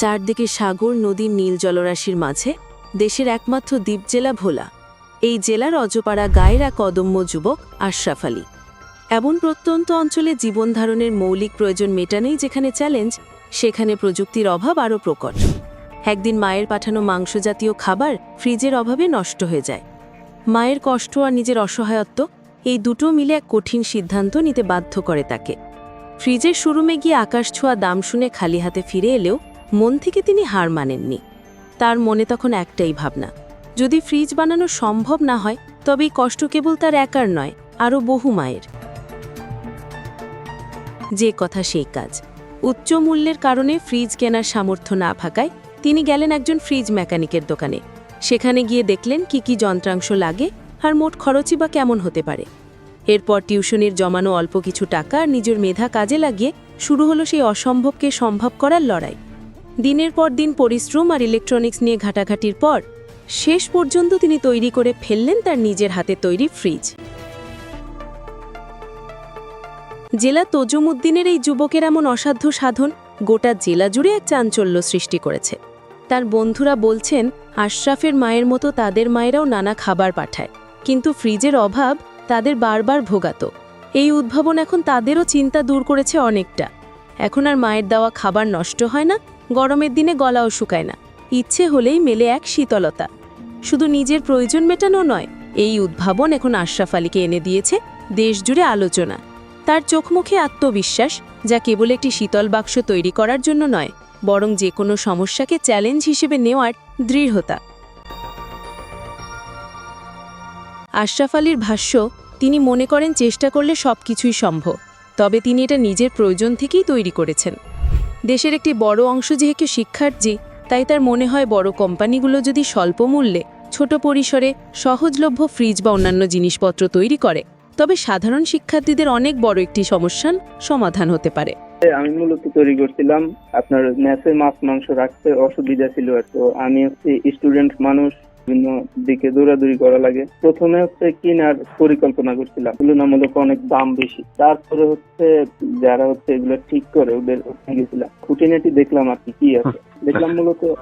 চারদিকে সাগর নদীর নীল জলরাশির মাঝে, দেশের একমাত্র দ্বীপ জেলা ভোলা। এই জেলার অজপাড়া গায়ের এক অদম্য যুবক আশরাফ আলী। এমন প্রত্যন্ত অঞ্চলে জীবনধারণের মৌলিক প্রয়োজন মেটানেই যেখানে চ্যালেঞ্জ সেখানে প্রযুক্তির অভাব আরও প্রকট। একদিন মায়ের পাঠানো মাংস জাতীয় খাবার ফ্রিজের অভাবে নষ্ট হয়ে যায়। মায়ের কষ্ট আর নিজের অসহায়ত্ব, এই দুটো মিলে এক কঠিন সিদ্ধান্ত নিতে বাধ্য করে তাকে। ফ্রিজের শোরুমে গিয়ে আকাশ ছোঁয়া দাম শুনে খালি হাতে ফিরে এলেও মন থেকে তিনি হার মানেননি। তার মনে তখন একটাই ভাবনা, যদি ফ্রিজ বানানো সম্ভব না হয়, তবে এই কষ্ট কেবল তার একার নয়, আরও বহু মায়ের। যে কথা সেই কাজ। উচ্চ মূল্যের কারণে ফ্রিজ কেনার সামর্থ্য না থাকায় তিনি গেলেন একজন ফ্রিজ মেকানিকের দোকানে। সেখানে গিয়ে দেখলেন কি কি যন্ত্রাংশ লাগে আর মোট খরচই বা কেমন হতে পারে। এরপর টিউশনের জমানো অল্প কিছু টাকা আর নিজের মেধা কাজে লাগিয়ে শুরু হলো সেই অসম্ভবকে সম্ভব করার লড়াই। দিনের পর দিন পরিশ্রম আর ইলেকট্রনিক্স নিয়ে ঘাটাঘাটির পর, শেষ পর্যন্ত তিনি তৈরি করে ফেললেন তার নিজের হাতে তৈরি ফ্রিজ জেলা তজুমুদ্দিনের এই যুবকের এমন অসাধ্য সাধন গোটা জেলা জুড়ে এক চাঞ্চল্য সৃষ্টি করেছে। তার বন্ধুরা বলছেন, আশরাফের মায়ের মতো তাদের মায়েরাও নানা খাবার পাঠায়, কিন্তু ফ্রিজের অভাব তাদের বারবার ভোগাত। এই উদ্ভাবন এখন তাদেরও চিন্তা দূর করেছে অনেকটা। এখন আর মায়ের দেওয়া খাবার নষ্ট হয় না, গরমের দিনে গলাও শুকায় না। ইচ্ছে হলেই মেলে এক শীতলতা। শুধু নিজের প্রয়োজন মেটানো নয়, এই উদ্ভাবন এখন আশরাফ আলীকে এনে দিয়েছে দেশজুড়ে আলোচনা। তার চোখমুখে আত্মবিশ্বাস, যা কেবল একটি শীতল বাক্স তৈরি করার জন্য নয়, বরং যে কোনো সমস্যাকে চ্যালেঞ্জ হিসেবে নেওয়ার দৃঢ়তা। আশরাফ আলীর ভাষ্য, তিনি মনে করেন, চেষ্টা করলে সব কিছুই সম্ভব। তবে তিনি এটা নিজের প্রয়োজন থেকেই তৈরি করেছেন। দেশের একটি বড় অংশ যেহেতু শিক্ষার্থী, তাই তার মনে হয় বড় কোম্পানিগুলো যদি স্বল্প মূল্যে, ছোট পরিসরে, সহজলভ্য ফ্রিজ বা অন্যান্য জিনিসপত্র তৈরি করে, তবে সাধারণ শিক্ষার্থীদের অনেক বড় একটি সমস্যার সমাধান হতে পারে। আমি মূলত তৈরি করছিলাম আপনার ম্যাচে মাছ, মাংস রাখতে অসুবিধা ছিল আর তো আমি হচ্ছে স্টুডেন্ট মানুষ বিভিন্ন দিকে দৌড়াদৌড়ি করা লাগে। প্রথমে হচ্ছে কেনার পরিকল্পনা করছিলাম। তুলনামূলক অনেক দাম বেশি। তারপরে হচ্ছে যারা হচ্ছে এগুলো ঠিক করে ওদের ওখানে গেছিলাম। খুঁটিনাটি দেখলাম আর কি কি আছে। দেখলাম মূলত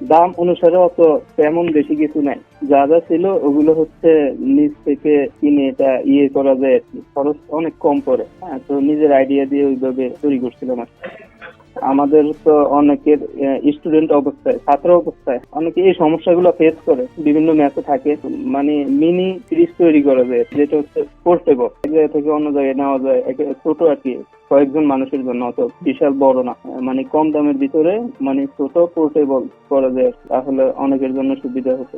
দাম অনুসারে অত তেমন বেশি কিছু নাই। যা যা ছিল ওগুলো হচ্ছে নিজ থেকে কিনে এটা ইয়ে করা যায় আর কি। খরচ অনেক কম পড়ে। হ্যাঁ তো নিজের আইডিয়া দিয়ে ওইভাবে তৈরি করছিলাম আর কি। আমাদের তো অনেকের স্টুডেন্ট অবস্থায়, ছাত্র অবস্থায় অনেকে এই সমস্যাগুলো ফেস করে। বিভিন্ন ম্যাচে থাকে মানে মিনি ফ্রিজ তৈরি করা যায়, যেটা হচ্ছে পোর্টেবল এক জায়গা থেকে অন্য জায়গায় নেওয়া যায় ছোট আর কি, কয়েকজন মানুষের জন্য অত বিশাল বড় না। মানে কম দামের ভিতরে মানে ছোট পোর্টেবল করা যায়, তাহলে অনেকের জন্য সুবিধা হতো।